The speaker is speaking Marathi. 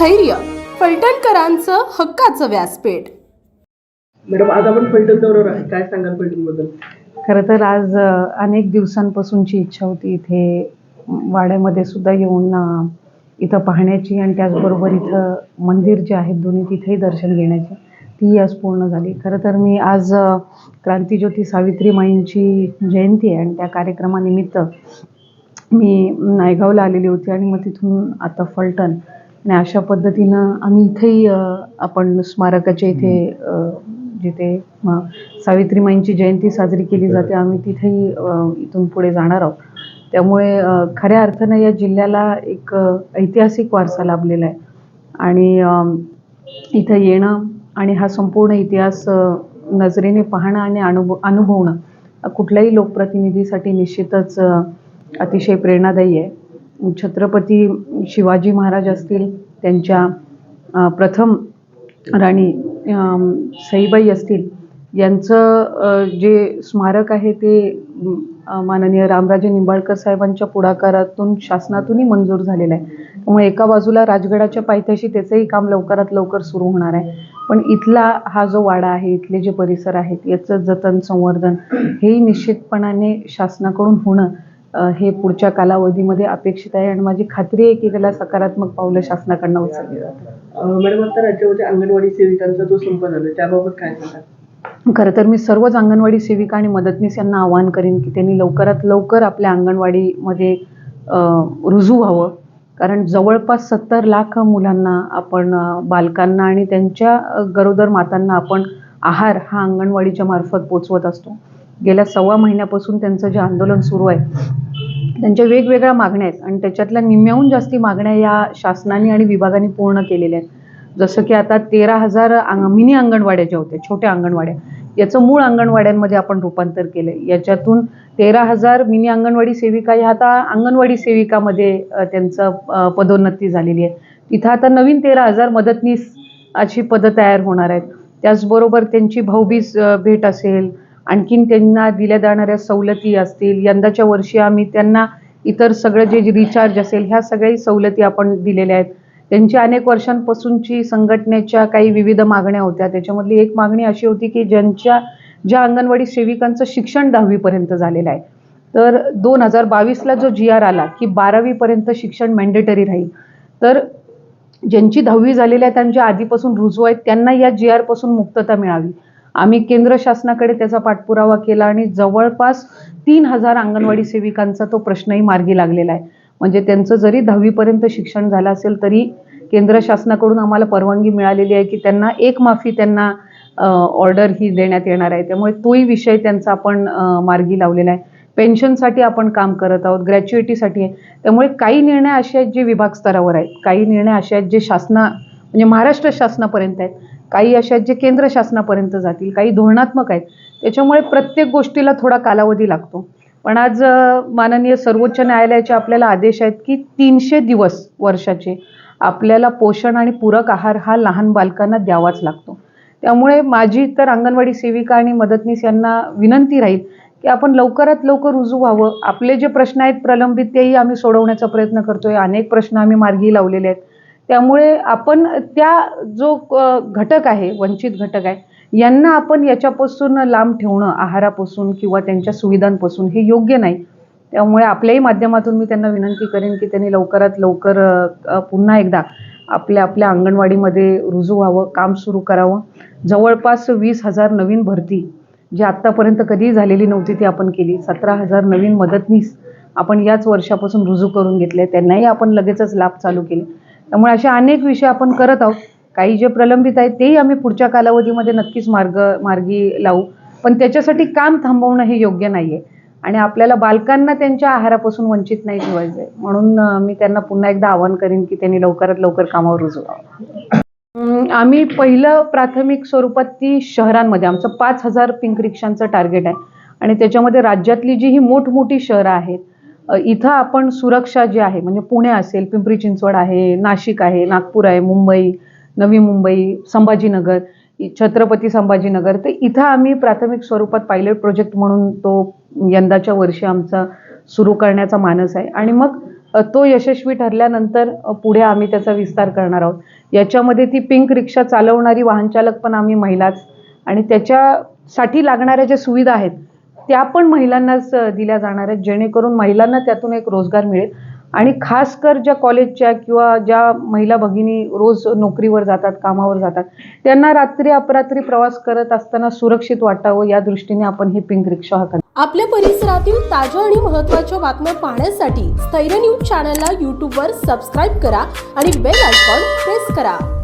स्थैर्य फलटणकरांचं हक्काचं व्यासपीठ. मॅडम आज आपण फलटण दौऱ्यावर आहे. काय सांगाल फलटणबद्दल खरं तर आज अनेक दिवसांपासूनची इच्छा होती इथे वाड्यामध्ये सुद्धा येऊन इथं पाहण्याची आणि त्याचबरोबर इथं मंदिर जे आहेत दोन्ही तिथेही दर्शन घेण्याची ती आज पूर्ण झाली. खरं तर मी आज क्रांतीज्योती सावित्रीमाईंची जयंती आहे आणि त्या कार्यक्रमानिमित्त मी नायगावला आलेली होती आणि मग तिथून आता फलटण आणि अशा पद्धतीनं आम्ही इथेही आपण स्मारकाच्या इथे जिथे सावित्रीमाईंची जयंती साजरी केली जाते आम्ही तिथेही इथून पुढे जाणार आहोत. त्यामुळे खऱ्या अर्थानं या जिल्ह्याला एक ऐतिहासिक वारसा लाभलेला आहे. आणि इथं येणं आणि हा संपूर्ण इतिहास नजरेने पाहणं आणि अनुभव अनुभवणं कुठल्याही लोकप्रतिनिधीसाठी निश्चितच अतिशय प्रेरणादायी आहे. छत्रपती शिवाजी महाराज असतील त्यांच्या प्रथम राणी सईबाई असतील यांचं जे स्मारक आहे ते माननीय रामराजे निंबाळकर साहेबांच्या पुढाकारातून शासनातूनही मंजूर झालेलं आहे. त्यामुळे एका बाजूला राजगडाच्या पायथ्याशी त्याचंही काम लवकरात लवकर सुरू होणार आहे. पण इथला हा जो वाडा आहे इथले जे परिसर आहेत याचं जतन संवर्धन हेही निश्चितपणाने शासनाकडून होणं हे पुढच्या कालावधीमध्ये अपेक्षित आहे आणि माझी खात्री आहे की त्याला सकारात्मक पावलं शासनाकडनं उचलली जातात मॅडम आता राज्यामध्ये अंगणवाडी सेविकांचा जो संप झाला त्याबाबत काय सांगाल? खरं तर मी सर्वच अंगणवाडी सेविका आणि मदतनीस यांना आवाहन करेन की त्यांनी लवकरात लवकर आपल्या अंगणवाडीमध्ये रुजू व्हावं. कारण जवळपास सत्तर लाख मुलांना आपण बालकांना आणि त्यांच्या गरोदर मातांना आपण आहार हा अंगणवाडीच्या मार्फत पोचवत असतो. गेल्या सव्वा महिन्यापासून त्यांचं जे आंदोलन सुरू आहे त्यांच्या वेगवेगळ्या मागण्या आहेत आणि त्याच्यातल्या निम्म्याहून जास्ती मागण्या या शासनाने आणि विभागाने पूर्ण केलेल्या आहेत. जसं की आता तेरा हजार अंग मिनी अंगणवाड्या ज्या होत्या छोट्या अंगणवाड्या याचं मूळ अंगणवाड्यांमध्ये आपण रूपांतर केलं याच्यातून तेरा हजार मिनी अंगणवाडी सेविका ह्या आता अंगणवाडी सेविकामध्ये त्यांचं पदोन्नती झालेली आहे. तिथं आता नवीन तेरा हजार मदतनीस अशी पदं तयार होणार आहेत. त्याचबरोबर त्यांची भाऊबीज भेट असेल आणखीन त्यांना दिल्या जाणाऱ्या सवलती असतील यंदाच्या वर्षी आम्ही त्यांना इतर सगळं जे रिचार्ज असेल ह्या सगळ्याही सवलती आपण दिलेल्या आहेत. त्यांची अनेक वर्षांपासूनची संघटनेच्या काही विविध मागण्या होत्या. त्याच्यामधली एक मागणी अशी होती की ज्यांच्या ज्या अंगणवाडी सेविकांचं शिक्षण दहावीपर्यंत झालेलं आहे तर दोन हजार बावीसला जो जी आर आला की बारावीपर्यंत शिक्षण मॅन्डेटरी राहील. तर ज्यांची दहावी झालेली आहे त्यांच्या आधीपासून रुजू आहेत त्यांना या जी आरपासून मुक्तता मिळावी. आम्ही केंद्र शासनाकडे त्याचा पाठपुरावा केला आणि जवळपास तीन हजार अंगणवाडी सेविकांचा तो प्रश्नही मार्गी लागलेला आहे. म्हणजे त्यांचं जरी दहावीपर्यंत शिक्षण झालं असेल तरी केंद्र शासनाकडून आम्हाला परवानगी मिळालेली आहे की त्यांना एक माफी त्यांना ऑर्डर ही देण्यात येणार आहे. त्यामुळे तोही विषय त्यांचा आपण मार्गी लावलेला आहे. पेन्शनसाठी आपण काम करत आहोत ग्रॅच्युएटीसाठी आहे त्यामुळे काही निर्णय असे आहेत जे विभाग स्तरावर आहेत. काही निर्णय असे आहेत जे शासना म्हणजे महाराष्ट्र शासनापर्यंत आहेत. काही असे आहेत जे केंद्र शासनापर्यंत जातील काही धोरणात्मक आहेत. त्याच्यामुळे प्रत्येक गोष्टीला थोडा कालावधी लागतो. पण आज माननीय सर्वोच्च न्यायालयाचे आपल्याला आदेश आहेत की तीनशे दिवस वर्षाचे आपल्याला पोषण आणि पूरक आहार हा लहान बालकांना द्यावाच लागतो. त्यामुळे माझी तर अंगणवाडी सेविका आणि मदतनीस यांना विनंती राहील की आपण लवकरात लवकर रुजू व्हावं. आपले जे प्रश्न आहेत प्रलंबित तेही आम्ही सोडवण्याचा प्रयत्न करतोय. अनेक प्रश्न आम्ही मार्गी लावलेले आहेत. त्यामुळे आपण त्या जो घटक आहे वंचित घटक आहे यांना आपण याच्यापासून लांब ठेवणं आहारापासून किंवा त्यांच्या सुविधांपासून हे योग्य नाही. त्यामुळे आपल्याही माध्यमातून मी त्यांना विनंती करेन की त्यांनी लवकरात लवकर पुन्हा एकदा आपल्या आपल्या अंगणवाडीमध्ये रुजू व्हावं काम सुरू करावं. जवळपास वीस हजार नवीन भरती जी आत्तापर्यंत कधीही झालेली नव्हती ती आपण केली. सतरा हजार नवीन मदतनीस आपण याच वर्षापासून रुजू करून घेतले. त्यांनाही आपण लगेचच लाभ चालू केले. त्यामुळे असे अनेक विषय आपण करत आहोत. काही जे प्रलंबित आहेत तेही आम्ही पुढच्या कालावधीमध्ये नक्कीच मार्ग मार्गी लावू. पण त्याच्यासाठी काम थांबवणं हे योग्य नाही आहे आणि आपल्याला बालकांना त्यांच्या आहारापासून वंचित नाही ठेवायचं आहे म्हणून मी त्यांना पुन्हा एकदा आवाहन करेन की त्यांनी लवकरात लवकर कामावर रुजू व्हावं. आम्ही पहिलं प्राथमिक स्वरूपात ती शहरांमध्ये आमचं पाच हजार पिंक रिक्षांचं टार्गेट आहे. आणि त्याच्यामध्ये राज्यातली जी ही मोठमोठी शहरं आहेत इथं आपण सुरक्षा जी आहे म्हणजे पुणे असेल पिंपरी चिंचवड आहे नाशिक आहे नागपूर आहे मुंबई नवी मुंबई संभाजीनगर छत्रपती संभाजीनगर तर इथं आम्ही प्राथमिक स्वरूपात पायलट प्रोजेक्ट म्हणून तो यंदाच्या वर्षी आमचा सुरू करण्याचा मानस आहे. आणि मग तो यशस्वी ठरल्यानंतर पुढे आम्ही त्याचा विस्तार करणार आहोत. याच्यामध्ये ती पिंक रिक्षा चालवणारी वाहनचालक पण आम्ही महिलाच. आणि त्याच्यासाठी लागणाऱ्या ज्या सुविधा आहेत त्या पण महिलांनाच दिल्या जाणार आहेत जेणेकरून महिलांना त्यातून एक रोजगार मिळेल. आणि खास कर ज्या कॉलेजच्या किंवा ज्या महिला भगिनी रोज नोकरीवर जातात कामावर जातात त्यांना रात्री अपरात्री प्रवास करत असताना सुरक्षित वाटावं या दृष्टीने आपण ही पिंक रिक्षा हा आपल्या परिसरातील ताज्या आणि महत्त्वाच्या बातम्या पाहण्यासाठी स्थैर्य न्यूज चॅनलला यूट्यूबवर सबस्क्राईब करा आणि बेल आयकॉन प्रेस करा.